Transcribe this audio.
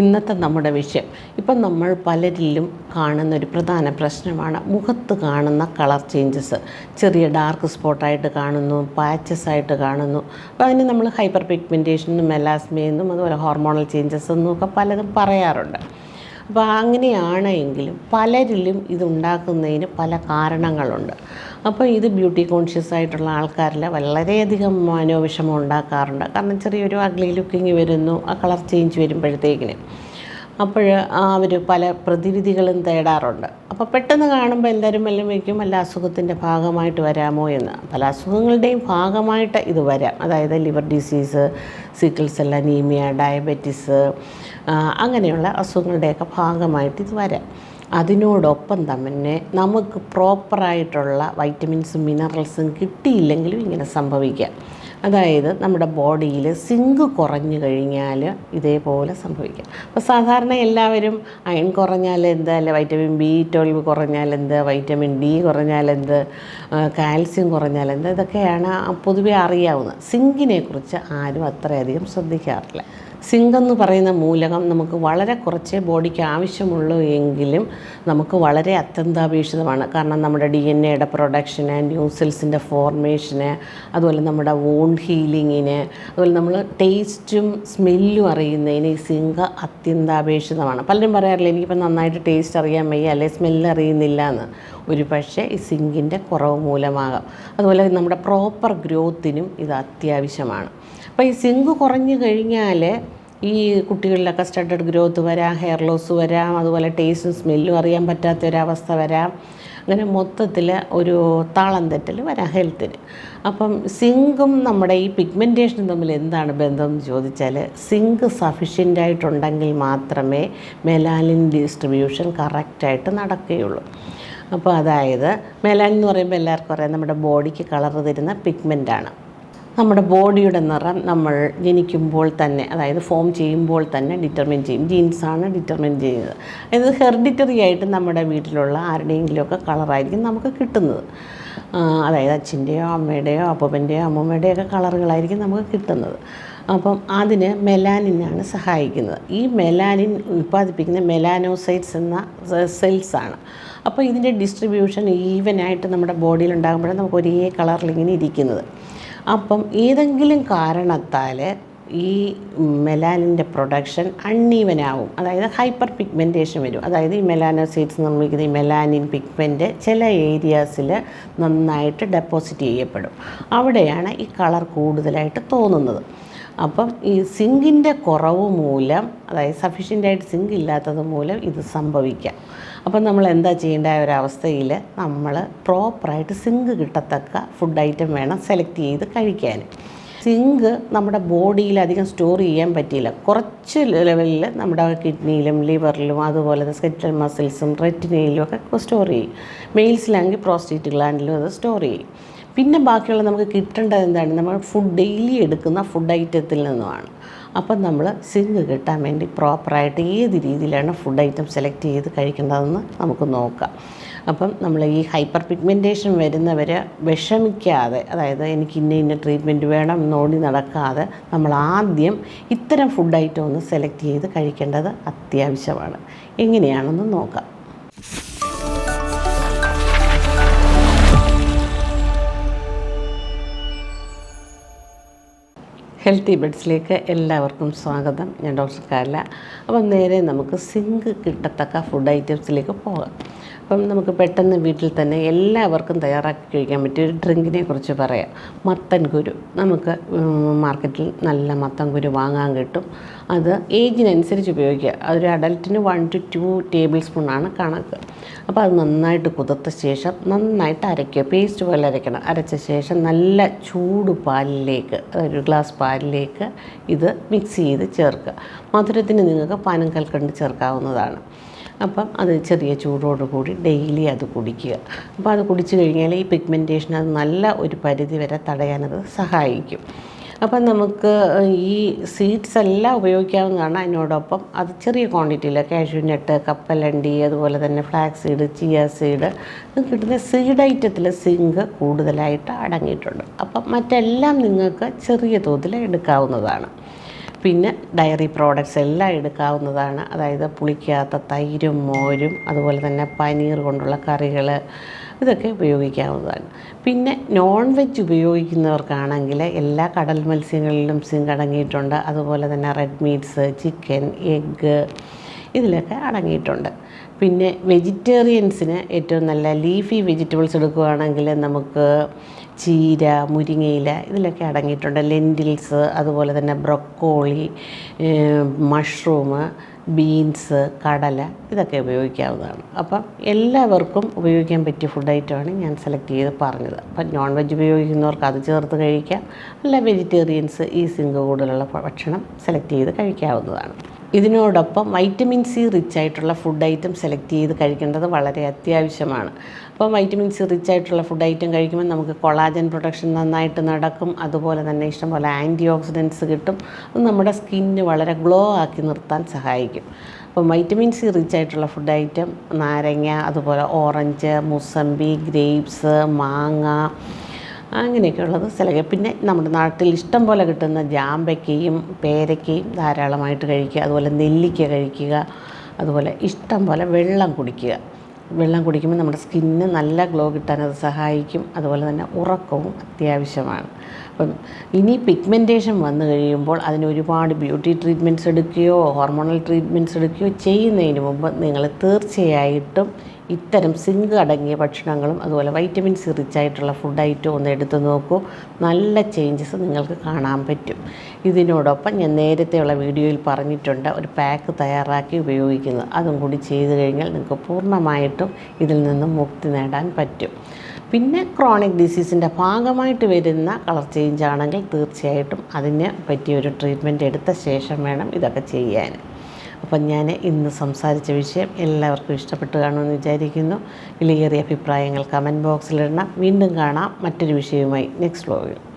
ഇന്നത്തെ നമ്മുടെ വിഷയം. ഇപ്പം നമ്മൾ പലരിലും കാണുന്ന ഒരു പ്രധാന പ്രശ്നമാണ് മുഖത്ത് കാണുന്ന കളർ ചേഞ്ചസ്. ചെറിയ ഡാർക്ക് സ്പോട്ടായിട്ട് കാണുന്നു പാച്ചസ് ആയിട്ട് കാണുന്നു. അപ്പോൾ അതിന് നമ്മൾ ഹൈപ്പർ പിഗ്മെന്റേഷനും മെലാസ്മയെന്നും അതുപോലെ ഹോർമോണൽ ചേഞ്ചസ് എന്നും ഒക്കെ പലതും പറയാറുണ്ട്. അപ്പോൾ അങ്ങനെയാണ് എങ്കിലും പലരിലും ഇതുണ്ടാക്കുന്നതിന് പല കാരണങ്ങളുണ്ട്. അപ്പോൾ ഇത് ബ്യൂട്ടി കോൺഷ്യസ് ആയിട്ടുള്ള ആൾക്കാരിൽ വളരെയധികം മനോവിഷമം ഉണ്ടാക്കാറുണ്ട്. കാരണം ചെറിയൊരു അഗ്ലി ലുക്കിങ് വരുന്നു ആ കളർ ചേഞ്ച് വരുമ്പോഴത്തേക്കിന്. അപ്പോൾ അവർ പല പ്രതിവിധികളും തേടാറുണ്ട്. അപ്പോൾ പെട്ടെന്ന് കാണുമ്പോൾ എല്ലാവരും എല്ലാം വയ്ക്കും വല്ല അസുഖത്തിന്റെ ഭാഗമായിട്ട് വരാമോ? എന്ന്. പല അസുഖങ്ങളുടെയും ഭാഗമായിട്ട് ഇത് വരാം. അതായത് liver disease sickle cell anaemia diabetes അങ്ങനെയുള്ള അസുഖങ്ങളുടെയൊക്കെ ഭാഗമായിട്ട് ഇത് വരാം. അതിനോടൊപ്പം തന്നെ നമുക്ക് പ്രോപ്പറായിട്ടുള്ള വൈറ്റമിൻസും മിനറൽസും കിട്ടിയില്ലെങ്കിലും ഇങ്ങനെ സംഭവിക്കാം. അതായത് നമ്മുടെ ബോഡിയിൽ സിങ്ക് കുറഞ്ഞു കഴിഞ്ഞാൽ ഇതേപോലെ സംഭവിക്കാം. അപ്പോൾ സാധാരണ എല്ലാവരും അയൺ കുറഞ്ഞാൽ എന്ത് അല്ലെ വൈറ്റമിൻ ബി ട്വൽവ് കുറഞ്ഞാൽ എന്ത് വൈറ്റമിൻ ഡി കുറഞ്ഞാൽ എന്ത് കാൽസ്യം കുറഞ്ഞാൽ എന്ത് ഇതൊക്കെയാണ് പൊതുവെ അറിയാവുന്നത്. സിങ്കിനെക്കുറിച്ച് ആരും അത്രയധികം ശ്രദ്ധിക്കാറില്ല. സിങ്ക് എന്ന് പറയുന്ന മൂലകം നമുക്ക് വളരെ കുറച്ചേ ബോഡിക്ക് ആവശ്യമുള്ളൂ എങ്കിലും നമുക്ക് വളരെ അത്യന്താപേക്ഷിതമാണ്. കാരണം നമ്മുടെ ഡി എൻ എയുടെ പ്രൊഡക്ഷന് ന്യൂ സെൽസിന്റെ ഫോർമേഷന് അതുപോലെ നമ്മുടെ വോണ്ട് ഹീലിങ്ങിന് അതുപോലെ നമ്മൾ ടേസ്റ്റും സ്മെല്ലും അറിയുന്നതിന് ഈ സിങ്ക് അത്യന്താപേക്ഷിതമാണ്. പലരും പറയാറില്ല എനിക്കിപ്പോൾ നന്നായിട്ട് ടേസ്റ്റ് അറിയാൻ വയ്യ അല്ലെ? സ്മെല്ല് അറിയുന്നില്ല എന്ന് ഒരു പക്ഷേ ഈ സിങ്കിന്റെ കുറവ് മൂലമാകാം. അതുപോലെ നമ്മുടെ പ്രോപ്പർ ഗ്രോത്തിനും ഇത് അത്യാവശ്യമാണ്. അപ്പോൾ ഈ സിങ്ക് കുറഞ്ഞു കഴിഞ്ഞാൽ ഈ കുട്ടികളിലൊക്കെ സ്റ്റഡഡ് ഗ്രോത്ത് വരാം ഹെയർ ലോസ് വരാം അതുപോലെ ടേസ്റ്റും സ്മെല്ലും അറിയാൻ പറ്റാത്ത ഒരവസ്ഥ വരാം. അങ്ങനെ മൊത്തത്തിൽ ഒരു താളം തെറ്റൽ വരാം ഹെൽത്തിന് അപ്പം സിങ്കും നമ്മുടെ ഈ പിഗ്മെന്റേഷനും തമ്മിൽ എന്താണ് ബന്ധം എന്ന് ചോദിച്ചാൽ സിങ്ക് സഫിഷ്യന്റ് ആയിട്ടുണ്ടെങ്കിൽ മാത്രമേ മെലാലിൻ ഡിസ്ട്രിബ്യൂഷൻ കറക്റ്റായിട്ട് നടക്കുകയുള്ളൂ. അപ്പോൾ അതായത് മെലാനിൻ എന്ന് പറയുമ്പോൾ എല്ലാവർക്കും അറിയാം നമ്മുടെ ബോഡിക്ക് കളർ തരുന്ന പിഗ്മെന്റാണ്. നമ്മുടെ ബോഡിയുടെ നിറം നമ്മൾ ജനിക്കുമ്പോൾ തന്നെ അതായത് ഫോം ചെയ്യുമ്പോൾ തന്നെ ഡിറ്റർമിൻ ചെയ്യും. ജീൻസാണ് ഡിറ്റർമിൻ ചെയ്യുന്നത്. അതായത് ഹെറിഡിറ്ററി ആയിട്ട് നമ്മുടെ വീട്ടിലുള്ള ആരുടെയെങ്കിലുമൊക്കെ കളറായിരിക്കും നമുക്ക് കിട്ടുന്നത്. അതായത് അച്ഛന്റെയോ അമ്മയുടെയോ അപ്പൂപ്പന്റെയോ അമ്മൂമ്മയുടെയോ ഒക്കെ കളറുകളായിരിക്കും നമുക്ക് കിട്ടുന്നത്. അപ്പം അതിന് മെലാനിനാണ് സഹായിക്കുന്നത്. ഈ മെലാനിൻ ഉൽപ്പാദിപ്പിക്കുന്ന മെലാനോസൈറ്റ്സ് എന്ന സെൽസാണ് അപ്പോൾ ഇതിന്റെ ഡിസ്ട്രിബ്യൂഷൻ ഈവനായിട്ട് നമ്മുടെ ബോഡിയിൽ ഉണ്ടാകുമ്പോഴാണ് നമുക്ക് ഒരേ കളറിൽ ഇങ്ങനെ ഇരിക്കുന്നത്. അപ്പം ഏതെങ്കിലും കാരണത്താൽ ഈ മെലാനിന്റെ പ്രൊഡക്ഷൻ അൺഈവനാവും അതായത് ഹൈപ്പർ പിഗ്മെന്റേഷൻ വരും. അതായത് ഈ മെലാനോസൈറ്റ്സ് നിർമ്മിക്കുന്ന ഈ മെലാനിൻ പിഗ്മെന്റ് ചില ഏരിയാസിൽ നന്നായിട്ട് ഡെപ്പോസിറ്റ് ചെയ്യപ്പെടും. അവിടെയാണ് ഈ കളർ കൂടുതലായിട്ട് തോന്നുന്നത്. അപ്പം ഈ സിങ്കിന്റെ കുറവ് മൂലം അതായത് സഫീഷ്യന്റായിട്ട് സിങ്ക് ഇല്ലാത്തത് മൂലം ഇത് സംഭവിക്കാം. അപ്പം നമ്മൾ എന്താ ചെയ്യേണ്ട ഒരവസ്ഥയിൽ നമ്മൾ പ്രോപ്പറായിട്ട് സിങ്ക് കിട്ടത്തക്ക ഫുഡ് ഐറ്റം വേണം സെലക്ട് ചെയ്ത് കഴിക്കാൻ. സിങ്ക് നമ്മുടെ ബോഡിയിൽ അധികം സ്റ്റോർ ചെയ്യാൻ പറ്റിയില്ല. കുറച്ച് ലെവലിൽ നമ്മുടെ കിഡ്നിയിലും ലിവറിലും അതുപോലെ സ്കെറ്റൽ മസിൽസും റെറ്റിനയിലും ഒക്കെ സ്റ്റോർ ചെയ്യും. മെയിൽസിലാണെങ്കിൽ പ്രോസ്റ്റേറ്റ് ഗ്ലാൻഡിലും അത് സ്റ്റോർ ചെയ്യും. പിന്നെ ബാക്കിയുള്ള നമുക്ക് കിട്ടേണ്ടത് എന്താണ്? നമ്മൾ ഫുഡ് ഡെയിലി എടുക്കുന്ന ഫുഡ് ഐറ്റത്തിൽ നിന്നുമാണ്. അപ്പം നമ്മൾ സിങ്ക് കിട്ടാൻ വേണ്ടി പ്രോപ്പറായിട്ട് ഏത് രീതിയിലാണ് ഫുഡ് ഐറ്റം സെലക്ട് ചെയ്ത് കഴിക്കേണ്ടതെന്ന് നമുക്ക് നോക്കാം. അപ്പം നമ്മൾ ഈ ഹൈപ്പർ പിഗ്മെന്റേഷൻ വരുന്നവർ വിഷമിക്കാതെ അതായത് എനിക്ക് ഇന്ന ഇന്ന ട്രീറ്റ്മെന്റ് വേണം എന്നോടി നടക്കാതെ നമ്മൾ ആദ്യം ഇത്തരം ഫുഡ് ഐറ്റം ഒന്ന് സെലക്ട് ചെയ്ത് കഴിക്കേണ്ടത് അത്യാവശ്യമാണ്. എങ്ങനെയാണെന്ന് നോക്കാം. ഹെൽത്തി ബെഡ്സിലേക്ക് എല്ലാവർക്കും സ്വാഗതം. ഞാൻ ഡോക്ടർ കാല അപ്പം നേരെ നമുക്ക് സിങ്ക് കിട്ടത്തക്ക ഫുഡ് ഐറ്റംസിലേക്ക് പോകാം. അപ്പം നമുക്ക് പെട്ടെന്ന് വീട്ടിൽ തന്നെ എല്ലാവർക്കും തയ്യാറാക്കി കഴിക്കാൻ പറ്റിയ ഒരു ഡ്രിങ്കിനെ കുറിച്ച് പറയാം. മത്തൻ കുരു. നമുക്ക് മാർക്കറ്റിൽ നല്ല മത്തൻ കുരു വാങ്ങാൻ കിട്ടും. അത് ഏജിനനുസരിച്ച് ഉപയോഗിക്കുക. അതൊരു അഡൽട്ടിന് വൺ ടു ടു ടേബിൾ സ്പൂണാണ് കണക്ക്. അപ്പോൾ അത് നന്നായിട്ട് കുതിർത്ത ശേഷം നന്നായിട്ട് അരയ്ക്കുക. പേസ്റ്റ് പോലെ അരയ്ക്കണം. അരച്ച ശേഷം നല്ല ചൂട് പാലിലേക്ക് ഒരു ഗ്ലാസ് പാലിലേക്ക് ഇത് മിക്സ് ചെയ്ത് ചേർക്കുക. മധുരത്തിന് നിങ്ങൾക്ക് പനം കൽക്കണ്ട് ചേർക്കാവുന്നതാണ്. അപ്പം അത് ചെറിയ ചൂടോട് കൂടി ഡെയിലി അത് കുടിക്കുക. അപ്പോൾ അത് കുടിച്ചു കഴിഞ്ഞാൽ ഈ പിഗ്മെന്റേഷൻ അത് നല്ല ഒരു പരിധി വരെ തടയാനത് സഹായിക്കും. അപ്പം നമുക്ക് ഈ സീഡ്സ് എല്ലാം ഉപയോഗിക്കാവുന്നതാണ്. അതിനോടൊപ്പം അത് ചെറിയ ക്വാണ്ടിറ്റിയിൽ കാഷ്യൂ നട്ട് കപ്പലണ്ടി അതുപോലെ തന്നെ ഫ്ലാക്സ് സീഡ് ചിയ സീഡ് കിട്ടുന്ന സീഡ് ഐറ്റത്തിൽ സിങ്ക് കൂടുതലായിട്ട് അടങ്ങിയിട്ടുണ്ട്. അപ്പം മറ്റെല്ലാം നിങ്ങൾക്ക് ചെറിയ തോതിൽ എടുക്കാവുന്നതാണ്. പിന്നെ ഡയറി പ്രോഡക്റ്റ്സ് എല്ലാം എടുക്കാവുന്നതാണ്. അതായത് പുളിക്കാത്ത തൈരും മോരും അതുപോലെ തന്നെ പനീർ കൊണ്ടുള്ള കറികൾ ഇതൊക്കെ ഉപയോഗിക്കാവുന്നതാണ്. പിന്നെ നോൺ വെജ് ഉപയോഗിക്കുന്നവർക്കാണെങ്കിൽ എല്ലാ കടൽ മത്സ്യങ്ങളിലും സിങ്ക് അടങ്ങിയിട്ടുണ്ട്. അതുപോലെ തന്നെ റെഡ് മീറ്റ്സ് ചിക്കൻ എഗ്ഗ് ഇതിലൊക്കെ അടങ്ങിയിട്ടുണ്ട്. പിന്നെ വെജിറ്റേറിയൻസിന് ഏറ്റവും നല്ല ലീഫി വെജിറ്റബിൾസ് എടുക്കുകയാണെങ്കിൽ നമുക്ക് ചീര മുരിങ്ങയില ഇതിലൊക്കെ അടങ്ങിയിട്ടുണ്ട്. ലെന്റിൽസ് അതുപോലെ തന്നെ ബ്രൊക്കോളി മഷ്റൂം ബീൻസ് കടല ഇതൊക്കെ ഉപയോഗിക്കാവുന്നതാണ്. അപ്പം എല്ലാവർക്കും ഉപയോഗിക്കാൻ പറ്റിയ ഫുഡ് ഐറ്റമാണ് ഞാൻ സെലക്ട് ചെയ്ത് പറഞ്ഞത്. അപ്പം നോൺ വെജ് ഉപയോഗിക്കുന്നവർക്ക് അത് ചേർത്ത് കഴിക്കാം. അല്ല വെജിറ്റേറിയൻസ് ഈ സിങ്ക് കൂടുതലുള്ള ഭക്ഷണം സെലക്ട് ചെയ്ത് കഴിക്കാവുന്നതാണ്. ഇതിനോടൊപ്പം വൈറ്റമിൻ സി റിച്ച് ആയിട്ടുള്ള ഫുഡ് ഐറ്റം സെലക്ട് ചെയ്ത് കഴിക്കേണ്ടത് വളരെ അത്യാവശ്യമാണ്. അപ്പോൾ വൈറ്റമിൻ സി റിച്ച് ആയിട്ടുള്ള ഫുഡ് ഐറ്റം കഴിക്കുമ്പോൾ നമുക്ക് കൊളാജൻ പ്രൊഡക്ഷൻ നന്നായിട്ട് നടക്കും. അതുപോലെ തന്നെ ഇഷ്ടംപോലെ ആന്റി ഓക്സിഡൻസ് കിട്ടും. അത് നമ്മുടെ സ്കിന്നിന് വളരെ ഗ്ലോ ആക്കി നിർത്താൻ സഹായിക്കും. അപ്പം വൈറ്റമിൻ സി റിച്ച് ആയിട്ടുള്ള ഫുഡ് ഐറ്റം നാരങ്ങ അതുപോലെ ഓറഞ്ച് മുസമ്പി ഗ്രേപ്സ് മാങ്ങ അങ്ങനെയൊക്കെയുള്ളത് സെലക്ട് പിന്നെ നമ്മുടെ നാട്ടിൽ ഇഷ്ടം പോലെ കിട്ടുന്ന ജാമ്പയ്ക്കയും പേരയ്ക്കയും ധാരാളമായിട്ട് കഴിക്കുക. അതുപോലെ നെല്ലിക്ക കഴിക്കുക. അതുപോലെ ഇഷ്ടം പോലെ വെള്ളം കുടിക്കുക. വെള്ളം കുടിക്കുമ്പോൾ നമ്മുടെ സ്കിന്നിന് നല്ല ഗ്ലോ കിട്ടാൻ അത് സഹായിക്കും. അതുപോലെ തന്നെ ഉറക്കവും അത്യാവശ്യമാണ്. അപ്പം ഇനി പിഗ്മെന്റേഷൻ വന്നു കഴിയുമ്പോൾ അതിന് ഒരുപാട് ബ്യൂട്ടി ട്രീറ്റ്മെന്റ്സ് എടുക്കുകയോ ഹോർമോണൽ ട്രീറ്റ്മെന്റ്സ് എടുക്കുകയോ ചെയ്യുന്നതിന് മുമ്പ് നിങ്ങൾ തീർച്ചയായിട്ടും ഇത്തരം സിങ്ക് അടങ്ങിയ ഭക്ഷണങ്ങളും അതുപോലെ വൈറ്റമിൻ സി റിച്ച് ആയിട്ടുള്ള ഫുഡ് ഐറ്റവും ഒന്ന് എടുത്തു നോക്കൂ. നല്ല ചേഞ്ചസ് നിങ്ങൾക്ക് കാണാൻ പറ്റും. ഇതിനോടൊപ്പം ഞാൻ നേരത്തെയുള്ള വീഡിയോയിൽ പറഞ്ഞിട്ടുണ്ട് ഒരു പാക്ക് തയ്യാറാക്കി ഉപയോഗിക്കുന്നത് അതും കൂടി ചെയ്തു കഴിഞ്ഞാൽ നിങ്ങൾക്ക് പൂർണമായിട്ടും ഇതിൽ നിന്നും മുക്തി നേടാൻ പറ്റും. പിന്നെ ക്രോണിക് ഡിസീസിന്റെ ഭാഗമായിട്ട് വരുന്ന കളർ ചേഞ്ച് ആണെങ്കിൽ തീർച്ചയായിട്ടും അതിന് പറ്റിയൊരു ട്രീറ്റ്മെന്റ് എടുത്ത ശേഷം വേണം ഇതൊക്കെ ചെയ്യാൻ. അപ്പം ഞാൻ ഇന്ന് സംസാരിച്ച വിഷയം എല്ലാവർക്കും ഇഷ്ടപ്പെട്ട് കാണുമെന്ന് വിചാരിക്കുന്നു. വിലയേറിയ അഭിപ്രായങ്ങൾ കമന്റ് ബോക്സിലിടണം വീണ്ടും കാണാം. മറ്റൊരു വിഷയവുമായി നെക്സ്റ്റ് വ്ലോഗിൽ